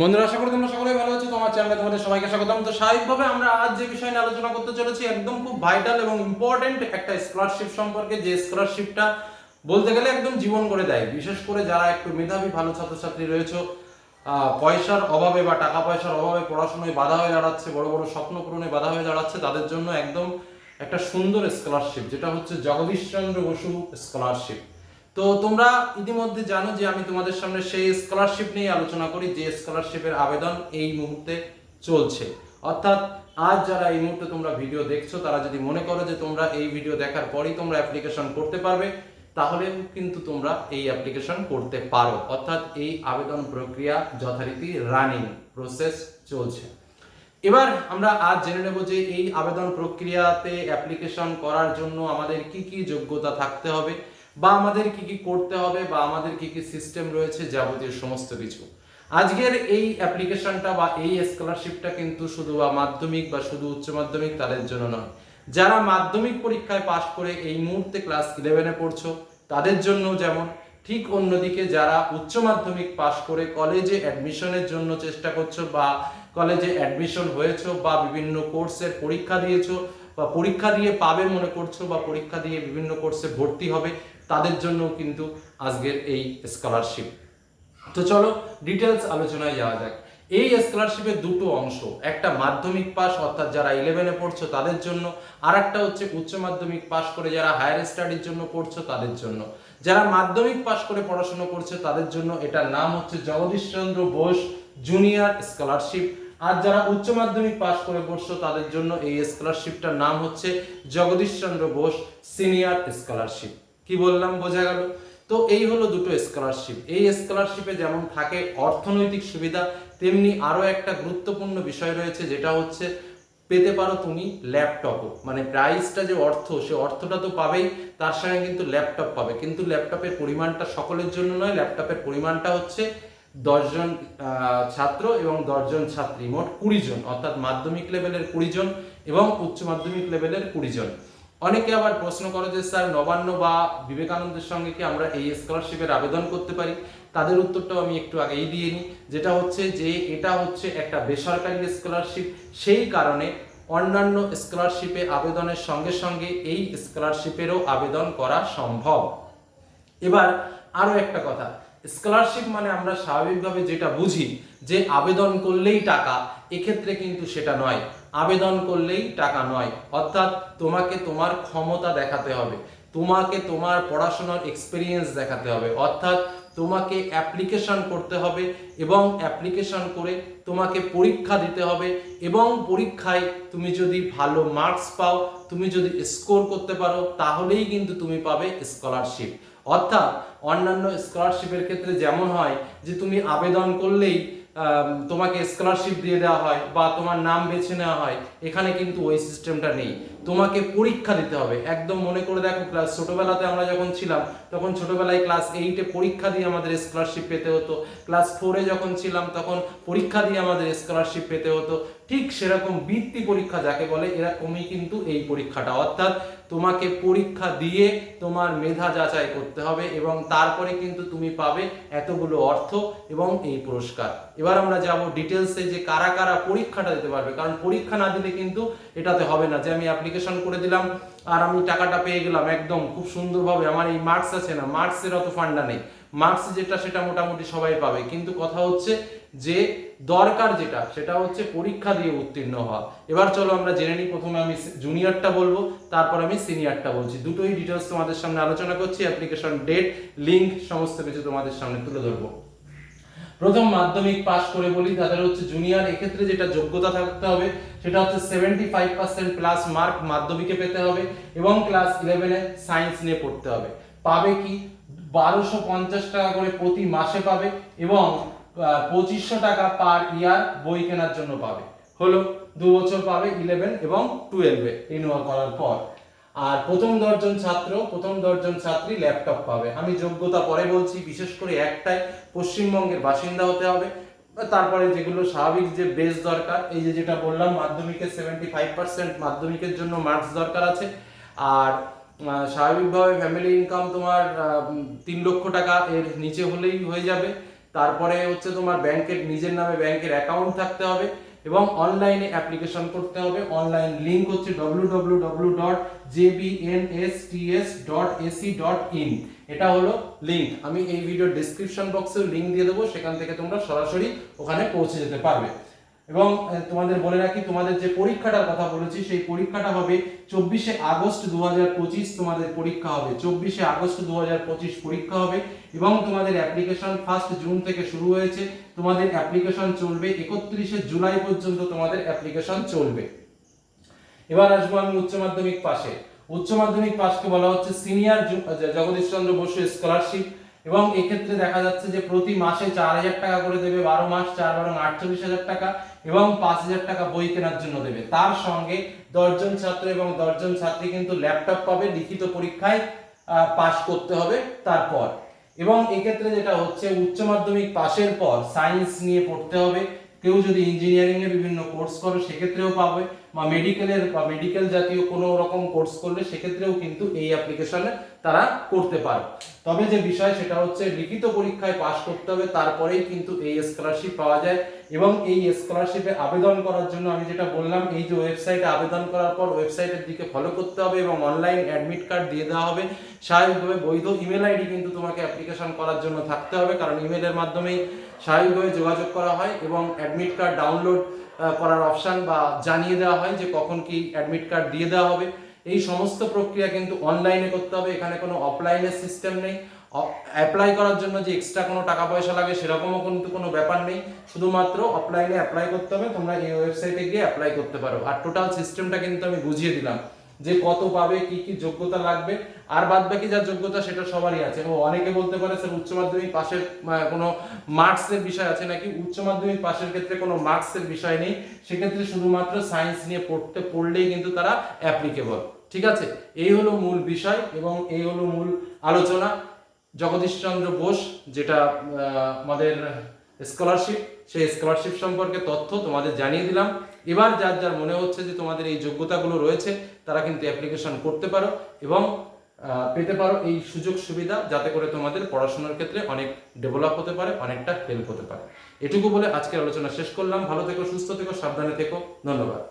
বন্ধুরা, আশা করি তোমরা সকলেই ভালো আছো। তোমার চ্যানেলে তোমাদের সবাইকে স্বাগতম। তো স্বাভাবিকভাবে আমরা আজ যে বিষয় নিয়ে আলোচনা করতে চলেছি, একদম খুব ভাইটাল এবং ইম্পর্টেন্ট একটা স্কলারশিপ সম্পর্কে, যে স্কলারশিপটা বলতে গেলে একদম জীবন করে দেয়। বিশেষ করে যারা একটু মেধাবী, ভালো ছাত্রছাত্রী রয়েছে পয়সার অভাবে বা টাকা পয়সার অভাবে পড়াশোনায় বাধা হয়ে দাঁড়াচ্ছে, বড় বড় স্বপ্ন পূরণে বাধা হয়ে দাঁড়াচ্ছে, তাদের জন্য একদম একটা সুন্দর স্কলারশিপ যেটা হচ্ছে জগদীশচন্দ্র বসু স্কলারশিপ তো তোমরা ইতিমধ্যে জানো যে আমি তোমাদের সামনে সেই স্কলারশিপ নিয়ে আলোচনা করি, যে স্কলারশিপের আবেদন এই মুহূর্তে চলছে। অর্থাৎ আজ যারা এই মুহূর্তে তোমরা ভিডিও দেখছ, তারা যদি মনে করো যে তোমরা এই ভিডিও দেখার পরেই তোমরা অ্যাপ্লিকেশন করতে পারবে, তাহলে কিন্তু তোমরা এই অ্যাপ্লিকেশন করতে পারো। অর্থাৎ এই আবেদন প্রক্রিয়া যথারীতি রানিং প্রসেস চলছে। এবার আমরা আজ জেনে নেব যে এই আবেদন প্রক্রিয়াতে অ্যাপ্লিকেশন করার জন্য আমাদের কি কি যোগ্যতা থাকতে হবে। বা আমাদের কি কি করতে হবে বা আমাদের কি কি সিস্টেম রয়েছে যাবতীয় সমস্ত কিছু। আজকের এই অ্যাপ্লিকেশনটা বা এই স্কলারশিপটা কিন্তু শুধু বা মাধ্যমিক বা শুধু উচ্চ মাধ্যমিক তাদের জন্য নয়। যারা মাধ্যমিক পরীক্ষায় পাশ করে এই মুহূর্তে ক্লাস ইলেভেনে পড়ছো, তাদের জন্য যেমন, ঠিক অন্যদিকে যারা উচ্চ মাধ্যমিক পাশ করে কলেজে অ্যাডমিশনের জন্য চেষ্টা করছ বা কলেজে অ্যাডমিশন হয়েছো বা বিভিন্ন কোর্সের পরীক্ষা দিয়েছ বা পরীক্ষা দিয়ে পাবে মনে করছ বা পরীক্ষা দিয়ে বিভিন্ন কোর্সে ভর্তি হবে তাদের জন্য কিন্তু আজকের এই স্কলারশিপ তো চলো ডিটেলস আলোচনায় যাওয়া যাক। এই স্কলারশিপের দুটো অংশ, একটা মাধ্যমিক পাস অর্থাৎ যারা ইলেভেনে পড়ছো তাদের জন্য আর একটা হচ্ছে উচ্চ মাধ্যমিক পাস করে যারা হায়ার স্টাডির জন্য পড়ছো তাদের জন্য। যারা মাধ্যমিক পাস করে পড়াশোনা করছে তাদের জন্য এটার নাম হচ্ছে জগদীশচন্দ্র বোস জুনিয়র স্কলারশিপ আর যারা উচ্চ মাধ্যমিক পাস করে পড়ছো তাদের জন্য এই স্কলারশিপটার নাম হচ্ছে জগদীশচন্দ্র বোস সিনিয়র স্কলারশিপ কি বললাম, বোঝা গেল? তো এই হলো দুটো স্কলারশিপ এই স্কলারশিপে যেমন থাকে অর্থনৈতিক সুবিধা, তেমনি আরও একটা গুরুত্বপূর্ণ বিষয় রয়েছে, যেটা হচ্ছে পেতে পারো তুমি ল্যাপটপও মানে প্রাইসটা যে অর্থ, সে অর্থটা তো পাবেই, তার সঙ্গে কিন্তু ল্যাপটপ পাবে। কিন্তু ল্যাপটপের পরিমাণটা সকলের জন্য নয় ল্যাপটপের পরিমাণটা হচ্ছে দশজন ছাত্র এবং দশজন ছাত্রী, মোট কুড়ি জন, অর্থাৎ মাধ্যমিক লেভেলের কুড়ি জন এবং উচ্চ মাধ্যমিক লেভেলের কুড়ি জন। অনেকে আবার প্রশ্ন করে যে, স্যার, নবান্ন বা বিবেকানন্দের সঙ্গে কি আমরা এই স্কলারশিপের আবেদন করতে পারি? তাদের উত্তরটাও আমি একটু আগেই দিয়ে নিই। যেটা হচ্ছে যে, এটা হচ্ছে একটা বেসরকারি স্কলারশিপ সেই কারণে অন্যান্য স্কলারশিপে আবেদনের সঙ্গে সঙ্গে এই স্কলারশিপেরও আবেদন করা সম্ভব। এবার আরও একটা কথা। স্কলারশিপ মানে আমরা স্বাভাবিকভাবে যেটা বুঝি যে, আবেদন করলেই টাকা, এক্ষেত্রে কিন্তু সেটা নয়। আবেদন করলেই টাকা নয়। অর্থাৎ তোমাকে তোমার ক্ষমতা দেখাতে হবে। তোমাকে তোমার পড়াশোনার এক্সপিরিয়েন্স দেখাতে হবে। অর্থাৎ তোমাকে অ্যাপ্লিকেশন করতে হবে এবং অ্যাপ্লিকেশন করে তোমাকে পরীক্ষা দিতে হবে এবং পরীক্ষায় তুমি যদি ভালো মার্কস পাও, তুমি যদি স্কোর করতে পারো, তাহলেই কিন্তু তুমি পাবে স্কলারশিপ অর্থাৎ অন্যান্য স্কলারশিপের ক্ষেত্রে যেমন হয় যে তুমি আবেদন করলেই তোমাকে স্কলারশিপ দিয়ে দেওয়া হয় বা তোমার নাম বেছে নেওয়া হয়। এখানে কিন্তু ওই সিস্টেমটা নেই। তোমাকে পরীক্ষা দিতে হবে। একদম মনে করে দেখো ক্লাস ছোটবেলাতে আমরা যখন ছিলাম, তখন ছোটবেলায় ক্লাস এইটে পরীক্ষা দিয়ে আমাদের স্কলারশিপ পেতে হতো। ক্লাস ফোরে যখন ছিলাম, তখন পরীক্ষা দিয়ে আমাদের স্কলারশিপ পেতে হতো। ঠিক সেরকম বৃত্তি পরীক্ষা যাকে বলে, এরকমই কিন্তু এই পরীক্ষাটা। অর্থাৎ তোমাকে পরীক্ষা দিয়ে তোমার মেধা যাচাই করতে হবে এবং তারপরে কিন্তু তুমি পাবে এতগুলো অর্থ এবং এই পুরস্কার। এবার আমরা যাব ডিটেলসে যে কারা কারা পরীক্ষাটা দিতে পারবে। কারণ পরীক্ষা না দিলে কিন্তু এটাতে হবে না যে আমি অ্যাপ্লিকেশন করে দিলাম আর আমি টাকাটা পেয়ে গেলাম একদম খুব সুন্দরভাবে। আমার এই মার্কস আছে না মার্কসের অত ফান্ডা নেই। মার্কস যেটা সেটা মোটামুটি সবাই পাবে। কিন্তু কথা হচ্ছে যে দরকার যেটা, সেটা হচ্ছে পরীক্ষা দিয়ে উত্তীর্ণ হওয়া। এবার চলো আমরা জেনে নিই, প্রথমে আমি জুনিয়রটা বলব, তারপর আমি সিনিয়রটা বলছি। দুটোই ডিটেলস তোমাদের সামনে আলোচনা করছি অ্যাপ্লিকেশন ডেট লিংক সমস্ত কিছু তোমাদের সামনে তুলে ধরবো। প্রথম মাধ্যমিক পাস করে বলি, তাদের হচ্ছে জুনিয়র এক্ষেত্রে যেটা যোগ্যতা থাকতে হবে, সেটা হচ্ছে seventy five percent plus mark মাধ্যমিকে পেতে হবে এবং ক্লাস ইলেভেনে সায়েন্স নিয়ে পড়তে হবে। পাবে কি? বারোশো পঞ্চাশ টাকা করে প্রতি মাসে পাবে এবং পঁচিশশো টাকা পার ইয়ার বই কেনার জন্য পাবে। হলো দু বছর পাবে ইলেভেন এবং টুয়েলভে রিনিউয়াল করার পর। আর প্রথম দশজন ছাত্র, প্রথম দশজন ছাত্রী ল্যাপটপ পাবে। আমি যোগ্যতা পরে বলছি, বিশেষ করে একটাই, পশ্চিমবঙ্গের বাসিন্দা হতে হবে। তারপরে যেগুলো স্বাভাবিক যে বেস দরকার, এই যে যেটা বললাম, মাধ্যমিকের সেভেন্টি ফাইভ পার্সেন্ট মাধ্যমিকের জন্য মার্কস দরকার আছে। আর স্বাভাবিকভাবে ফ্যামিলি ইনকাম তোমার তিন লক্ষ টাকা এর নিচে হলেই হয়ে যাবে। তারপরে হচ্ছে তোমার ব্যাংকের নিজের নামে ব্যাংকের অ্যাকাউন্ট থাকতে হবে। এবং অনলাইনে অ্যাপ্লিকেশন করতে হবে। অনলাইন লিংক হচ্ছে www.jbnsts.ac.in এটা হলো লিংক। আমি এই ভিডিও ডেসক্রিপশন বক্সে লিংক দিয়ে দেবো, সেখান থেকে তোমরা সরাসরি ওখানে পৌঁছে যেতে পারবে। এবং তোমাদের বলে রাখি, তোমাদের যে পরীক্ষাটার কথা বলেছি, সেই পরীক্ষাটা হবে চব্বিশে আগস্ট দু হাজার পঁচিশ তোমাদের পরীক্ষা হবে। চব্বিশে আগস্ট দু হাজার পঁচিশ পরীক্ষা হবে এবং তোমাদের অ্যাপ্লিকেশন ফার্স্ট জুন থেকে শুরু হয়েছে। তোমাদের অ্যাপ্লিকেশন চলবে একত্রিশে জুলাই পর্যন্ত তোমাদের অ্যাপ্লিকেশন চলবে। এবার আসব আমি উচ্চ মাধ্যমিক পাশে। উচ্চ মাধ্যমিক পাশকে বলা হচ্ছে সিনিয়র জগদীশ চন্দ্র বসু স্কলারশিপ এবং এক্ষেত্রে দেখা যাচ্ছে যে প্রতি মাসে চার হাজার টাকা করে দেবে, বারো মাস চার, বারো আটচল্লিশ হাজার টাকা এবং পাঁচ হাজার টাকা বই কেনার জন্য দেবে। তার সঙ্গে দশজন ছাত্র এবং দশজন ছাত্রী কিন্তু ল্যাপটপ পাবে, লিখিত পরীক্ষায় পাশ করতে হবে তারপর। এবং এক্ষেত্রে যেটা হচ্ছে, উচ্চ মাধ্যমিক পাশের পর সায়েন্স নিয়ে পড়তে হবে। কেউ যদি ইঞ্জিনিয়ারিং এর বিভিন্ন কোর্স করো, সেক্ষেত্রেও পাবে। বা মেডিকেলের বা মেডিকেল জাতীয় কোনো রকম কোর্স করলে সেক্ষেত্রেও কিন্তু এই অ্যাপ্লিকেশনে তারা করতে পারে। তবে যে বিষয় সেটা হচ্ছে লিখিত পরীক্ষায় পাশ করতে হবে, তারপরেই কিন্তু এই স্কলারশিপ পাওয়া যায় এবং এই স্কলারশিপে আবেদন করার জন্য আমি যেটা বললাম, এই যে ওয়েবসাইটে আবেদন করার পর ওয়েবসাইটের দিকে ফলো করতে হবে এবং অনলাইন অ্যাডমিট কার্ড দিয়ে দেওয়া হবে। স্বাভাবিকভাবে বৈধ ইমেল আইডি কিন্তু তোমাকে অ্যাপ্লিকেশন করার জন্য থাকতে হবে, কারণ ইমেলের মাধ্যমেই স্বাভাবিকভাবে যোগাযোগ করা হয় এবং অ্যাডমিট কার্ড ডাউনলোড করার অপশান বা জানিয়ে দেওয়া হয় যে কখন কি অ্যাডমিট কার্ড দিয়ে দেওয়া হবে। এই সমস্ত প্রক্রিয়া কিন্তু অনলাইনে করতে হবে, এখানে কোনো অফলাইনের সিস্টেম নেই। অ্যাপ্লাই করার জন্য যে এক্সট্রা কোনো টাকা পয়সা লাগে সেরকমও কিন্তু কোনো ব্যাপার নেই। শুধুমাত্র অফলাইনে অ্যাপ্লাই করতে হবে, তোমরা এই ওয়েবসাইটে গিয়ে অ্যাপ্লাই করতে পারো। আর টোটাল সিস্টেমটা কিন্তু আমি বুঝিয়ে দিলাম। যে কত পাবে, কি কি যোগ্যতা লাগবে, আর বাদ বাকি যা যোগ্যতা সেটা সবারই আছে। ও অনেকে বলতে পারে, স্যার, উচ্চ মাধ্যমিক পাশের কোনো মার্কসের বিষয় আছে নাকি? উচ্চ মাধ্যমিক পাশের ক্ষেত্রে কোনো মার্কসের বিষয় নেই। সেক্ষেত্রে শুধুমাত্র সায়েন্স নিয়ে পড়তে, পড়লেই কিন্তু তারা অ্যাপ্লিকেবল ঠিক আছে? এই হলো মূল বিষয় এবং এই হলো মূল আলোচনা। জগদীশচন্দ্র বোস, যেটা আমাদের স্কলারশিপ সেই স্কলারশিপ সম্পর্কে তথ্য তোমাদের জানিয়ে দিলাম। এবার যার যার মনে হচ্ছে যে তোমাদের এই যোগ্যতাগুলো রয়েছে, তারা কিন্তু অ্যাপ্লিকেশন করতে পারো এবং পেতে পারো এই সুযোগ সুবিধা যাতে করে তোমাদের পড়াশোনার ক্ষেত্রে অনেক ডেভেলপ হতে পারে, অনেকটা হেল্প হতে পারে। এটুকু বলে আজকের আলোচনা শেষ করলাম। ভালো থেকো, সুস্থ থেকো, সাবধানে থেকো। ধন্যবাদ।